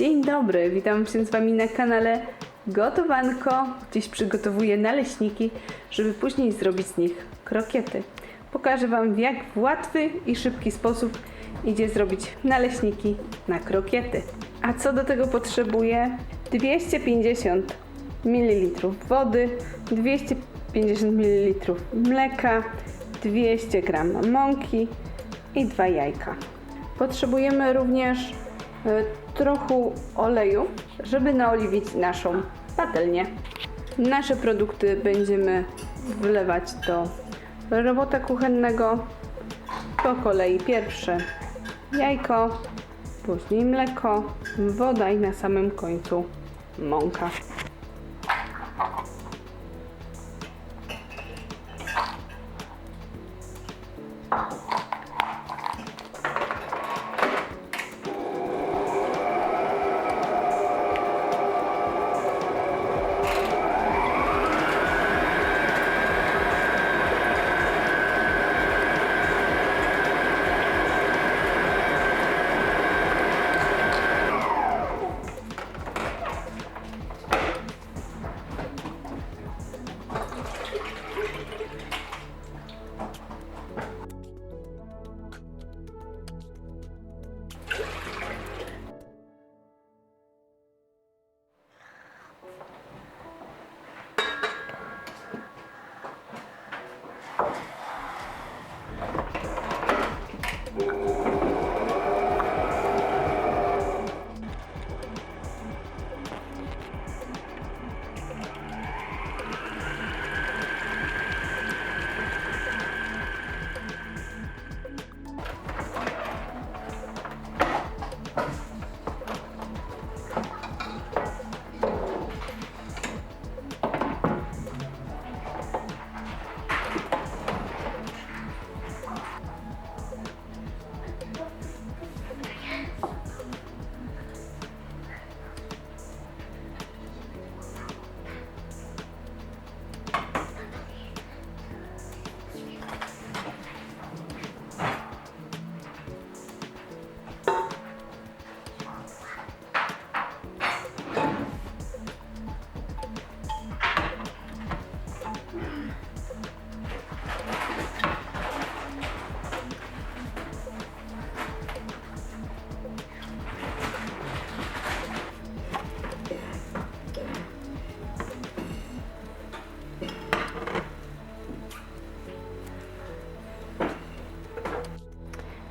Dzień dobry, witam się z Wami na kanale Gotowanko. Dziś przygotowuję naleśniki, żeby później zrobić z nich krokiety. Pokażę Wam, jak w łatwy i szybki sposób idzie zrobić naleśniki na krokiety. A co do tego potrzebuję? 250 ml wody, 250 ml mleka, 200 g mąki i dwa jajka. Potrzebujemy również trochę oleju, żeby naoliwić naszą patelnię. Nasze produkty będziemy wlewać do robota kuchennego. Po kolei pierwsze jajko, później mleko, woda i na samym końcu mąka.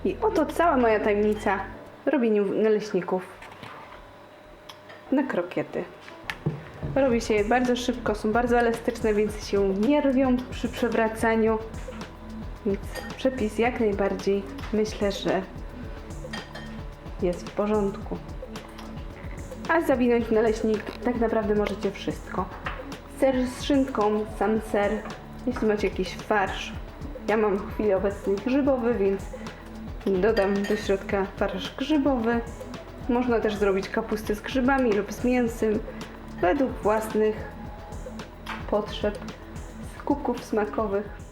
I oto cała moja tajemnica w robieniu naleśników na krokiety. Robi się je bardzo szybko, są bardzo elastyczne, więc się nie rwią przy przewracaniu. Więc przepis jak najbardziej myślę, że jest w porządku. A zawinąć w naleśnik tak naprawdę możecie wszystko. Ser z szynką, sam ser, jeśli macie jakiś farsz. Ja mam w chwili obecnej grzybowy, więc dodam do środka farsz grzybowy. Można też zrobić kapustę z grzybami lub z mięsem według własnych potrzeb, z kubków smakowych.